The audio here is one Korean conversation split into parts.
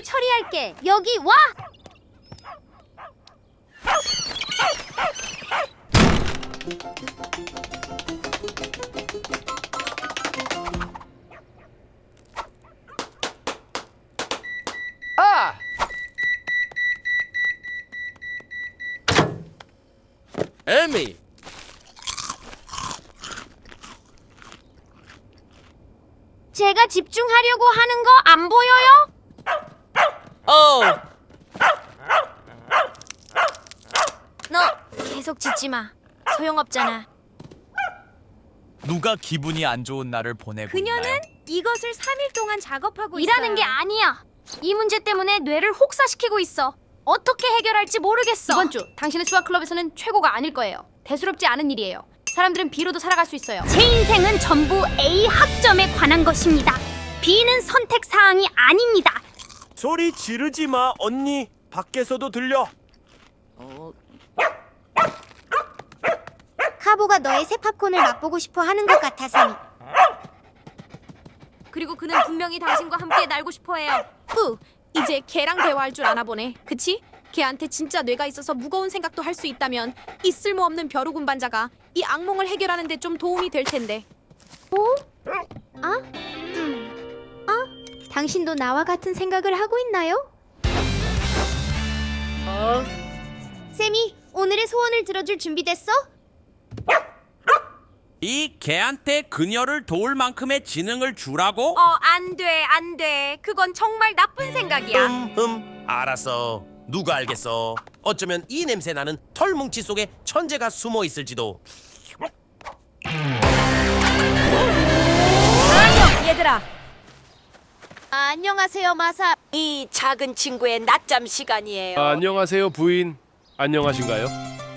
이걸 처리할게. 여기 와. 아! 에미 제가 집중하려고 하는 거 안 보여요? 어 너 계속 짖지 마. 소용없잖아. 누가 기분이 안 좋은 날을 보내고 그녀는 있나요? 이것을 3일 동안 작업하고 일하는 있어요. 게 아니야. 이 문제 때문에 뇌를 혹사시키고 있어. 어떻게 해결할지 모르겠어. 이번 주 당신의 수학 클럽에서는 최고가 아닐 거예요. 대수롭지 않은 일이에요. 사람들은 B로도 살아갈 수 있어요. 제 인생은 전부 A 학점에 관한 것입니다. B는 선택 사항이 아닙니다. 소리 지르지 마 언니 밖에서도 들려 카보가 너의 새 팝콘을 맛보고 싶어 하는 것 같아서. 그리고 그는 분명히 당신과 함께 날고 싶어해요. 뿌, 이제 걔랑 대화할 줄 아나 보네. 그치? 걔한테 진짜 뇌가 있어서 무거운 생각도 할 수 있다면 이 쓸모없는 벼룩 운반자가 이 악몽을 해결하는 데 좀 도움이 될 텐데. 당신도 나와 같은 생각을 하고 있나요? 쌤이 오늘의 소원을 들어줄 준비됐어? 이 개한테 그녀를 도울 만큼의 지능을 주라고? 어, 안 돼, 안 돼. 그건 정말 나쁜 생각이야. 흠흠 알았어 누가 알겠어 어쩌면 이 냄새 나는 털뭉치 속에 천재가 숨어 있을지도 얘들아, 안녕하세요, 마사. 이 작은 친구의 낮잠 시간이에요. 아, 안녕하세요 부인 안녕하신가요?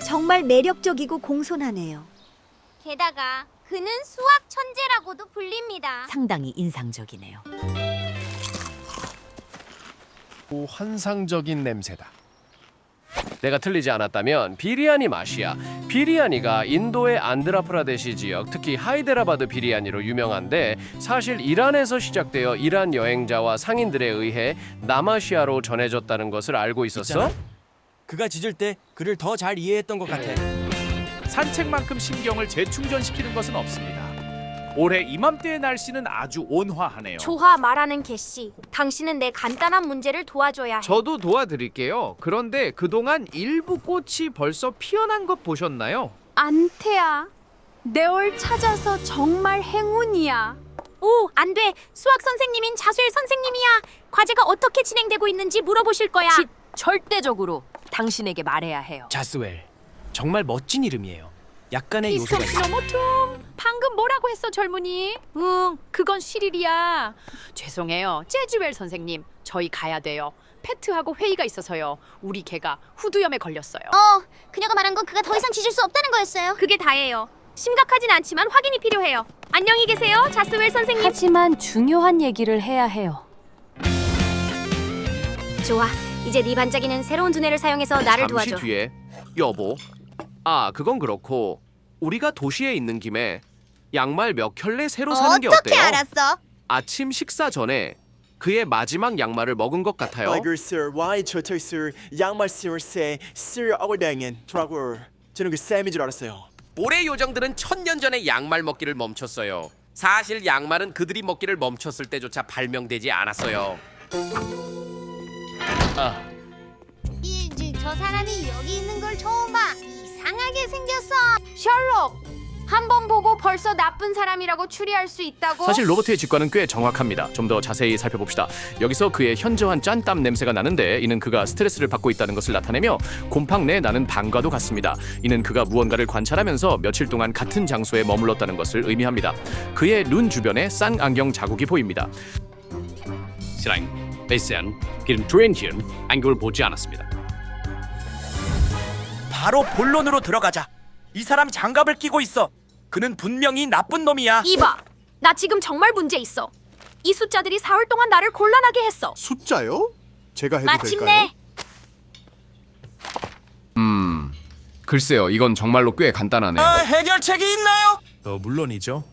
정말 매력적이고 공손하네요. 게다가 그는 수학 천재라고도 불립니다. 상당히 인상적이네요. 오, 환상적인 냄새다. 내가 틀리지 않았다면 비리아니 맛이야. 비리아니가 인도의 안드라프라데시 지역, 특히 하이데라바드 비리아니로 유명한데 사실 이란에서 시작되어 이란 여행자와 상인들에 의해 남아시아로 전해졌다는 것을 알고 있었어? 그가 짖을 때 그를 더 잘 이해했던 것 같아. 산책만큼 신경을 재충전시키는 것은 없습니다. 올해 이맘때의 날씨는 아주 온화하네요. 조화 말하는 개씨. 당신은 내 간단한 문제를 도와줘야 해. 저도 도와드릴게요. 그런데 그동안 일부 꽃이 벌써 피어난 것 보셨나요? 안태야. 내월 찾아서 정말 행운이야. 오, 안 돼. 수학 선생님인 자수일 선생님이야. 과제가 어떻게 진행되고 있는지 물어보실 거야. 절대적으로 당신에게 말해야 해요. 자스웰. 정말 멋진 이름이에요. 약간의 요소가 있어. 이스톱시노모툼. 방금 뭐라고 했어, 젊은이? 응, 그건 시릴이야. 죄송해요, 재즈웰 선생님. 저희 가야 돼요. 페트하고 회의가 있어서요. 우리 개가 후두염에 걸렸어요. 어, 그녀가 말한 건 그가 더 이상 짖을 수 없다는 거였어요. 그게 다예요. 심각하진 않지만 확인이 필요해요. 안녕히 계세요, 자스웰 선생님. 하지만 중요한 얘기를 해야 해요. 좋아. 이제 네 반짝이는 새로운 두뇌를 사용해서 나를 잠시 도와줘. 뒤에 여보. 아, 그건 그렇고 우리가 도시에 있는 김에 양말 몇 켤레 새로 사는 게 어떻게 어때요? 알았어? 아침 식사 전에 그의 마지막 양말을 먹은 것 같아요. 양말 어글당엔 저는 그 쌤인 줄 알았어요 올해 요정들은 천년 전에 양말 먹기를 멈췄어요 사실 양말은 그들이 먹기를 멈췄을 때조차 발명되지 않았어요 이, 저, 저 사람이 여기 있는 걸 처음 봐. 이상하게 생겼어. 셜록. 한 번 보고 벌써 나쁜 사람이라고 추리할 수 있다고? 사실 로버트의 직관은 꽤 정확합니다. 좀 더 자세히 살펴봅시다. 여기서 그의 현저한 짠땀 냄새가 나는데 이는 그가 스트레스를 받고 있다는 것을 나타내며 곰팡 내 나는 방과도 같습니다. 이는 그가 무언가를 관찰하면서 며칠 동안 같은 장소에 머물렀다는 것을 의미합니다. 그의 눈 주변에 쌍안경 자국이 보입니다. 실행, 베이스엔, 기름 트렌지언 안경을 보지 않았습니다. 바로 본론으로 들어가자. 이 사람 장갑을 끼고 있어. 그는 분명히 나쁜 놈이야. 이봐. 나 지금 정말 문제 있어. 이 숫자들이 사흘 동안 나를 곤란하게 했어. 숫자요? 제가 해도 마침내 음, 글쎄요, 이건 정말로 꽤 간단하네요. 아, 해결책이 있나요? 어 물론이죠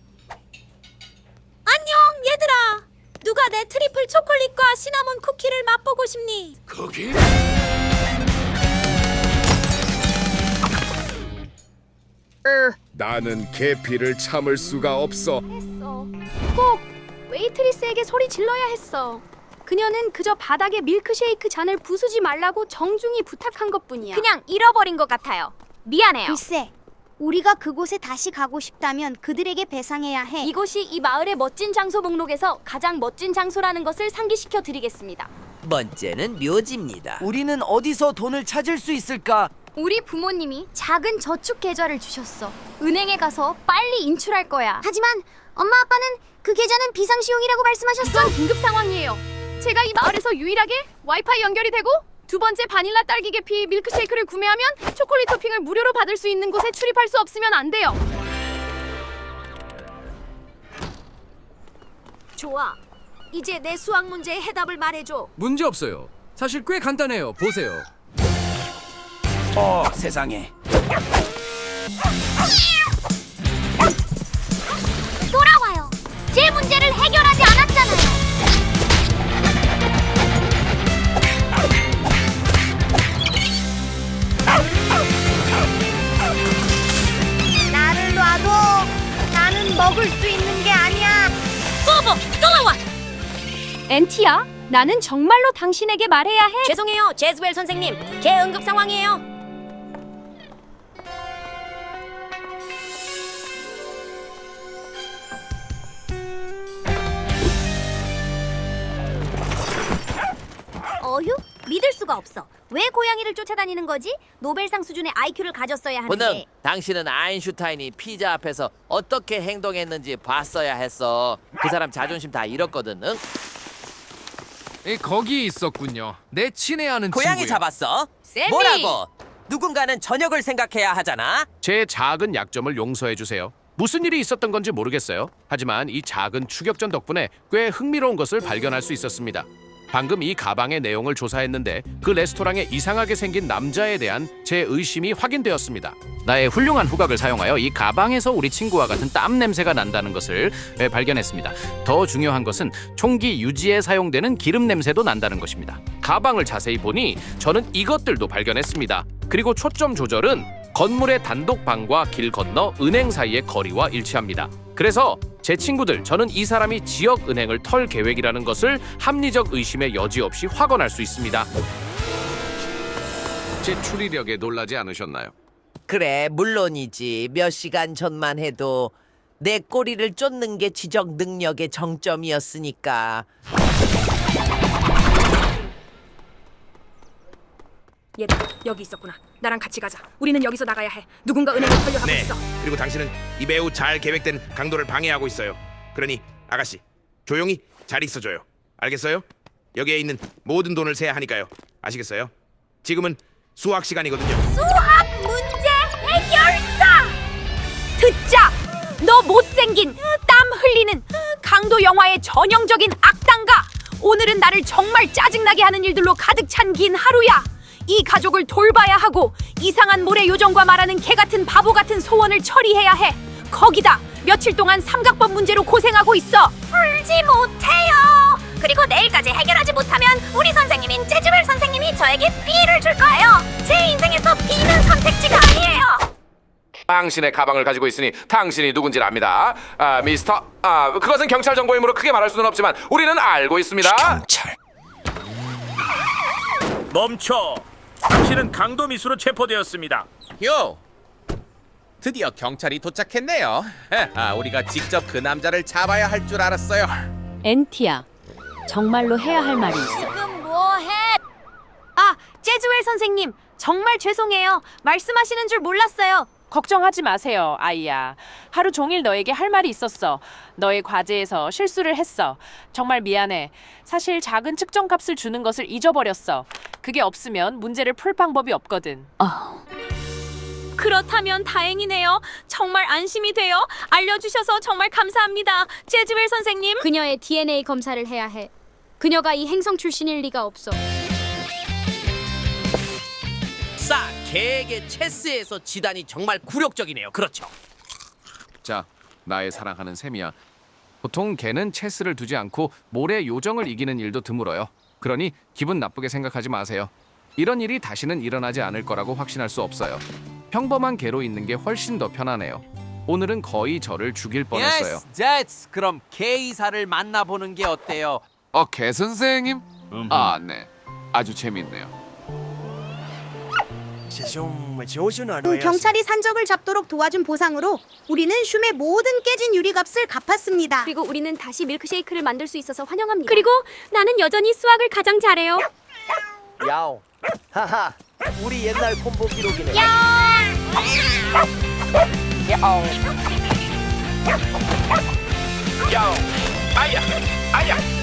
안녕 얘들아. 누가 내내 트리플 초콜릿과 시나몬 쿠키를 맛보고 싶니? 거기? 나는 계피를 참을 수가 없어. 했어. 꼭 웨이트리스에게 소리 질러야 했어. 그녀는 그저 바닥에 밀크쉐이크 잔을 부수지 말라고 정중히 부탁한 것뿐이야. 그냥 잃어버린 것 같아요. 미안해요. 글쎄, 우리가 그곳에 다시 가고 싶다면 그들에게 배상해야 해. 이곳이 이 마을의 멋진 장소 목록에서 가장 멋진 장소라는 것을 상기시켜 드리겠습니다. 번째는 묘지입니다. 우리는 어디서 돈을 찾을 수 있을까? 우리 부모님이 작은 저축 계좌를 주셨어. 은행에 가서 빨리 인출할 거야. 하지만 엄마 아빠는 그 계좌는 비상시용이라고 말씀하셨어. 이건 긴급 상황이에요. 제가 이 마을에서 유일하게 와이파이 연결이 되고 두 번째 바닐라 딸기 계피 밀크쉐이크를 구매하면 초콜릿 토핑을 무료로 받을 수 있는 곳에 출입할 수 없으면 안 돼요. 좋아. 이제 내 수학 문제의 해답을 말해줘. 문제 없어요. 사실 꽤 간단해요. 보세요. 어, 세상에. 돌아와요. 제 문제를 해결하지 않았잖아요. 나를 놔도 나는 먹을 수 있는 게 아니야. 꼬보, 돌아와. 엔티야, 나는 정말로 당신에게 말해야 해. 죄송해요, 제즈웰 선생님. 개 응급 상황이에요. 어휴, 믿을 수가 없어. 왜 고양이를 쫓아다니는 거지? 노벨상 수준의 IQ를 가졌어야 하는데. 본능, 당신은 아인슈타인이 피자 앞에서 어떻게 행동했는지 봤어야 했어. 그 사람 자존심 다 잃었거든. 응? 에, 거기 있었군요. 내 친애하는 고양이 친구요. 잡았어? 쌤이! 뭐라고? 누군가는 저녁을 생각해야 하잖아. 제 작은 약점을 용서해 주세요. 무슨 일이 있었던 건지 모르겠어요. 하지만 이 작은 추격전 덕분에 꽤 흥미로운 것을 발견할 수 있었습니다. 방금 이 가방의 내용을 조사했는데 그 레스토랑에 이상하게 생긴 남자에 대한 제 의심이 확인되었습니다. 나의 훌륭한 후각을 사용하여 이 가방에서 우리 친구와 같은 땀 냄새가 난다는 것을 에, 발견했습니다. 더 중요한 것은 총기 유지에 사용되는 기름 냄새도 난다는 것입니다. 가방을 자세히 보니 저는 이것들도 발견했습니다. 그리고 초점 조절은 건물의 단독 방과 길 건너 은행 사이의 거리와 일치합니다. 그래서 제 친구들 저는 이 사람이 지역 은행을 털 계획이라는 것을 합리적 의심의 여지 없이 확언할 수 있습니다. 제 추리력에 놀라지 않으셨나요? 그래, 물론이지. 몇 시간 전만 해도 내 꼬리를 쫓는 게 지적 능력의 정점이었으니까. 얘들 여기 있었구나. 나랑 같이 가자. 우리는 여기서 나가야 해. 누군가 은행을 털려하고 네. 있어. 그리고 당신은 이 매우 잘 계획된 강도를 방해하고 있어요. 그러니 아가씨 조용히 잘 있어줘요. 알겠어요? 여기에 있는 모든 돈을 세야 하니까요. 아시겠어요? 지금은 수학 시간이거든요. 수학 문제 해결사! 듣자! 너 못생긴, 땀 흘리는, 강도 영화의 전형적인 악당가! 오늘은 나를 정말 짜증나게 하는 일들로 가득 찬 긴 하루야! 이 가족을 돌봐야 하고 이상한 모래 요정과 말하는 개 같은 바보 같은 소원을 처리해야 해. 거기다 며칠 동안 삼각법 문제로 고생하고 있어. 풀지 못해요. 그리고 내일까지 해결하지 못하면 우리 선생님인 제주벨 선생님이 저에게 B를 줄 거예요. 제 인생에서 B는 선택지가 아니에요. 당신의 가방을 가지고 있으니 당신이 누군지 압니다. 아, 미스터. 아, 그것은 경찰 정보이므로 크게 말할 수는 없지만 우리는 알고 있습니다. 경찰. 멈춰! 당신은 강도 미수로 체포되었습니다. 요. 드디어 경찰이 도착했네요. 아, 우리가 직접 그 남자를 잡아야 할 줄 알았어요. 엔티야, 정말로 해야 할 말이 있어. 지금 뭐해? 아, 재즈웰 선생님. 정말 죄송해요. 말씀하시는 줄 몰랐어요. 걱정하지 마세요, 아이야. 하루 종일 너에게 할 말이 있었어. 너의 과제에서 실수를 했어. 정말 미안해. 사실 작은 측정값을 주는 것을 잊어버렸어. 그게 없으면 문제를 풀 방법이 없거든. 그렇다면 다행이네요. 정말 안심이 돼요. 알려주셔서 정말 감사합니다. 재즈웰 선생님. 그녀의 DNA 검사를 해야 해. 그녀가 이 행성 출신일 리가 없어. 싸 개에게 체스에서 지단이 정말 굴욕적이네요. 그렇죠. 자, 나의 사랑하는 샘이야. 보통 개는 체스를 두지 않고 모래 요정을 이기는 일도 드물어요. 그러니 기분 나쁘게 생각하지 마세요. 이런 일이 다시는 일어나지 않을 거라고 확신할 수 없어요. 평범한 개로 있는 게 훨씬 더 편하네요. 오늘은 거의 저를 죽일 뻔했어요. Yes, 그럼 K사를 만나보는 게 어때요? 어, 개 선생님? 아, 네. 아주 재밌네요. 음. 경찰이 산적을 잡도록 도와준 보상으로 우리는 shum의 모든 깨진 유리값을 갚았습니다. 그리고 우리는 다시 밀크쉐이크를 만들 수 있어서 환영합니다. 그리고 나는 여전히 수학을 가장 잘해요. 야오. 하하. 우리 옛날 콤보 기록이네. 아야, 아야.